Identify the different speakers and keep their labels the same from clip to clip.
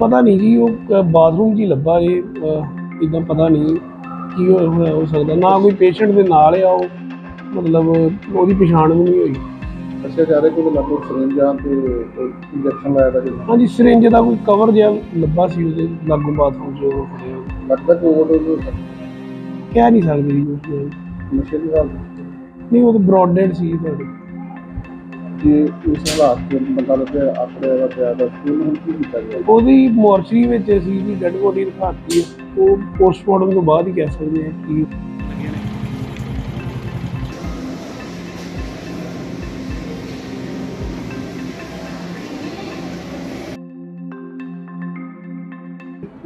Speaker 1: ਪਤਾ ਨਹੀਂ ਜੀ ਉਹ ਬਾਥਰੂਮ ਹੀ ਲੱਭਾ ਜੇ ਇਦਾਂ ਪਤਾ ਨਹੀਂ ਕੀ ਹੋ ਹੋਇਆ ਹੋ ਸਕਦਾ। ਨਾ ਕੋਈ ਪੇਸ਼ੈਂਟ ਦੇ ਨਾਲ ਆ ਉਹ ਮਤਲਬ ਉਹਦੀ ਪਛਾਣ ਵੀ ਨਹੀਂ ਹੋਈ।
Speaker 2: ਦੱਸਿਆ ਜਾ ਰਿਹਾ ਕਿ ਉਹਦੇ ਲਾਗੋਂ ਸਰਿੰਜਾਂ ਤੇ ਇੰਜੈਕਸ਼ਨ ਲਾਇਆ ਦਾ
Speaker 1: ਹਾਂਜੀ ਸਿਰਿੰਜ ਦਾ ਕੋਈ ਕਵਰ ਜਿਹਾ ਲੱਭਾ ਸੀ ਉਹਦੇ ਲਾਗੂ ਬਾਥਰੂਮ 'ਚ ਉਹ ਫੜਿਆ।
Speaker 2: ਲੱਗਦਾ ਕਿ ਓਵਰਡੋਜ਼ ਹੋ
Speaker 1: ਕਹਿ ਨਹੀਂ ਸਕਦੇ ਜੀ।
Speaker 2: ਨਸ਼ੇ ਦੀ ਹਾਲਤ
Speaker 1: ਨਹੀਂ ਉਹ ਤਾਂ ਬ੍ਰੌਡਡ ਸੀ ਤੁਹਾਡੇ।
Speaker 2: ਜੇ ਇਸ ਹਾਲਾਤ 'ਚ ਬੰਦਾ ਲੱਭਿਆ ਆਪਣੇ ਦਾ ਪਿਆ ਦਾ ਸਕੂਲ ਹੁਣ ਕੀ ਕੀਤਾ ਗਿਆ?
Speaker 1: ਉਹਦੀ ਮੋਰਚਰੀ ਵਿੱਚ ਸੀ ਜੀ ਡੈਡ ਬੋਡੀ ਰਖਾਤੀ ਹੈ। ਉਹ ਪੋਸਟਮਾਰਟਮ ਤੋਂ ਬਾਅਦ ਹੀ ਕਹਿ ਸਕਦੇ ਹਾਂ ਕਿ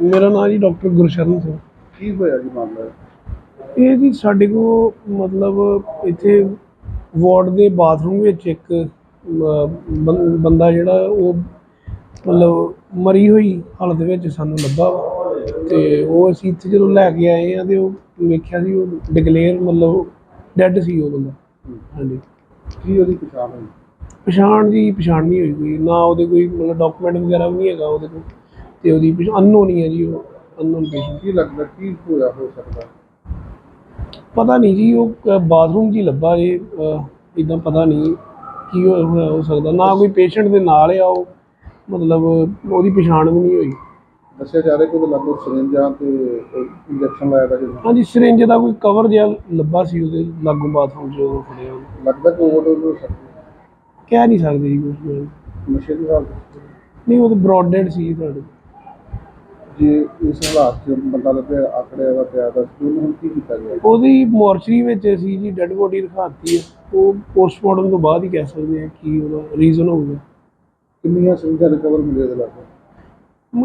Speaker 1: ਮੇਰਾ ਨਾਮ ਜੀ ਡਾਕਟਰ ਗੁਰਸ਼ਰਨ ਸਿੰਘ।
Speaker 2: ਕੀ ਹੋਇਆ ਜੀ ਮਾਮਲਾ?
Speaker 1: ਇਹ ਜੀ ਸਾਡੇ ਕੋ ਮਤਲਬ ਇੱਥੇ ਵਾਰਡ ਦੇ ਬਾਥਰੂਮ ਵਿੱਚ ਇੱਕ ਬੰਦਾ ਜਿਹੜਾ ਉਹ ਮਤਲਬ ਮਰੀ ਹੋਈ ਹਾਲਤ ਵਿੱਚ ਸਾਨੂੰ ਲੱਭਾ। ਤੇ ਉਹ ਅਸੀਂ ਇੱਥੇ ਜਦੋਂ ਲੈ ਕੇ ਆਏ ਆ ਤੇ ਉਹ ਵੇਖਿਆ ਸੀ ਉਹ ਡਿਕਲੇਅਰ ਮਤਲਬ ਡੈੱਡ ਸੀ ਉਹ ਬੰਦਾ। ਹਾਂਜੀ।
Speaker 2: ਕੀ ਉਹਦੀ ਪਛਾਣ ਹੋਈ?
Speaker 1: ਪਛਾਣ ਦੀ ਪਛਾਣ ਨਹੀਂ ਹੋਈ ਕੋਈ। ਨਾ ਉਹਦੇ ਕੋਈ ਮਤਲਬ ਡਾਕੂਮੈਂਟ ਵਗੈਰਾ ਵੀ ਨਹੀਂ ਹੈਗਾ ਉਹਦੇ ਕੋਲ। ਤੇ ਉਹਦੀ ਅਨਨੋਨ ਹੀ ਹੈ ਜੀ ਉਹ ਅਨਨੋਨ ਪੇਸ਼ੈਂਟ
Speaker 2: ਕੀ ਲੱਗਦਾ ਕੀ ਹੋਇਆ ਹੋ ਸਕਦਾ?
Speaker 1: ਪਤਾ ਨਹੀਂ ਜੀ ਉਹ ਬਾਥਰੂਮ ਹੀ ਲੱਭਾ ਜੇ ਇਦਾਂ ਪਤਾ ਨਹੀਂ। ਕੀ ਹੋ ਹੋਇਆ ਹੋ ਸਕਦਾ। ਨਾ ਕੋਈ ਪੇਸ਼ੈਂਟ ਦੇ ਨਾਲ ਆ ਉਹ। ਮਤਲਬ ਉਹਦੀ ਪਛਾਣ ਵੀ ਨਹੀਂ ਹੋਈ।
Speaker 2: ਦੱਸਿਆ ਜਾ ਰਿਹਾ ਕਿ ਉਹਦੇ ਲਾਗੋਂ ਸਰਿੰਜਾਂ ਤੇ ਇੰਜੈਕਸ਼ਨ ਲਾਇਆ ਦਾ ਜਿਹੜਾ
Speaker 1: ਹਾਂਜੀ ਸਿਰਿੰਜ ਦਾ ਕੋਈ ਕਵਰ ਜਿਹਾ ਲੱਭਾ ਸੀ ਉਹਦੇ ਲਾਗੂ ਬਾਥਰੂਮ 'ਚ ਉਹ ਫੜਿਆ
Speaker 2: ਲੱਗਦਾ ਕਿ ਓਵਰਡੋਜ਼ ਹੋ ਸਕਦਾ
Speaker 1: ਕਹਿ ਨਹੀਂ ਸਕਦੇ ਜੀ ਕੁਛ ਵੀ।
Speaker 2: ਨਸ਼ੇ ਦੀ ਹਾਲਤ।
Speaker 1: ਨਹੀਂ ਉਹ ਤਾਂ ਬ੍ਰੌਡਡ ਸੀ ਤੁਹਾਡੇ।
Speaker 2: ਜੇ ਇਸ ਹਾਲਾਤ 'ਚ ਬੰਦਾ ਲੱਭਿਆ ਆਪਣੇ ਦਾ ਪਿਆ ਦਾ ਸਕੂਲ ਹੁਣ ਕੀ ਕੀਤਾ ਗਿਆ?
Speaker 1: ਉਹਦੀ ਮੋਰਚਰੀ ਵਿੱਚ ਸੀ ਜੀ ਡੈਡ ਬੋਡੀ ਰਖਾਤੀ ਹੈ। ਉਹ ਪੋਸਟਮਾਰਟਮ ਤੋਂ ਬਾਅਦ ਹੀ ਕਹਿ ਸਕਦੇ ਹਾਂ ਕੀ ਉਹਦਾ ਰੀਜ਼ਨ ਹੋਊਗਾ
Speaker 2: ਕਿੰਨੀਆਂ ਸਰਿੰਜਾਂ ਰਿਕਵਰ ਮਿਲੇ ਉਹਦੇ ਲਾਗੋਂ?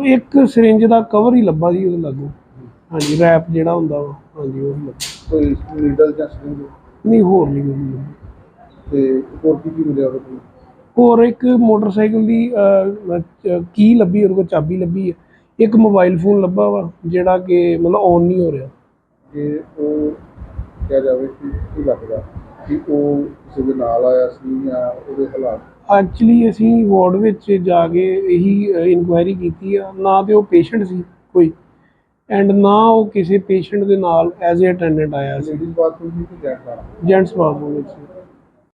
Speaker 1: ਇੱਕ ਸਿਰਿੰਜ ਦਾ ਕਵਰ ਹੀ ਲੱਭਾ ਸੀ ਉਹਦੇ ਲਾਗੂ। ਹਾਂਜੀ ਰੈਪ ਜਿਹੜਾ ਹੁੰਦਾ ਵਾ ਹਾਂਜੀ ਉਹ ਲੱਭਾ।
Speaker 2: ਕੋਈ ਨੀਡਲ ਜਾਂ ਸਰਿੰਜ?
Speaker 1: ਨਹੀਂ ਹੋਰ ਨਹੀਂ ਲੱਭਾ।
Speaker 2: ਤੇ ਹੋਰ ਕੀ ਕੀ ਮਿਲਿਆ ਉਹਦੇ ਕੋਲ?
Speaker 1: ਹੋਰ ਇੱਕ ਮੋਟਰਸਾਈਕਲ ਦੀ ਕੀ ਲੱਭੀ ਉਹਦੇ ਕੋਲ ਚਾਬੀ ਲੱਭੀ ਹੈ। ਇੱਕ ਮੋਬਾਈਲ ਫੋਨ ਲੱਭਾ ਵਾ ਜਿਹੜਾ ਕਿ ਮਤਲਬ ਔਨ ਨਹੀਂ ਹੋ ਰਿਹਾ।
Speaker 2: ਕਿ ਉਹ ਕਿਹਾ ਜਾਵੇ ਕਿ ਕੀ ਲੱਗਦਾ ਕਿ ਉਹ ਕਿਸੇ ਦੇ ਨਾਲ ਆਇਆ ਸੀ ਜਾਂ ਉਹਦੇ ਹਾਲਾਤ?
Speaker 1: ਐਕਚੁਅਲੀ ਅਸੀਂ ਵਾਰਡ ਵਿੱਚ ਜਾ ਕੇ ਇਹੀ ਇਨਕੁਆਇਰੀ ਕੀਤੀ ਆ। ਨਾ ਤੇ ਉਹ ਪੇਸ਼ੈਂਟ ਸੀ ਕੋਈ ਐਂਡ ਨਾ ਉਹ ਕਿਸੇ ਪੇਸ਼ੈਂਟ ਦੇ ਨਾਲ ਐਜ਼ ਅ ਅਟੈਂਡੈਂਟ ਆਇਆ ਸੀ।
Speaker 2: ਲੇਡੀਜ਼ ਬਾਥਰੂਮ ਦੀ ਕਿ ਜੈਂਟਸ ਬਾਥਰੂਮ
Speaker 1: ਜੈਂਟਸ ਬਾਥਰੂਮ ਵਿੱਚ।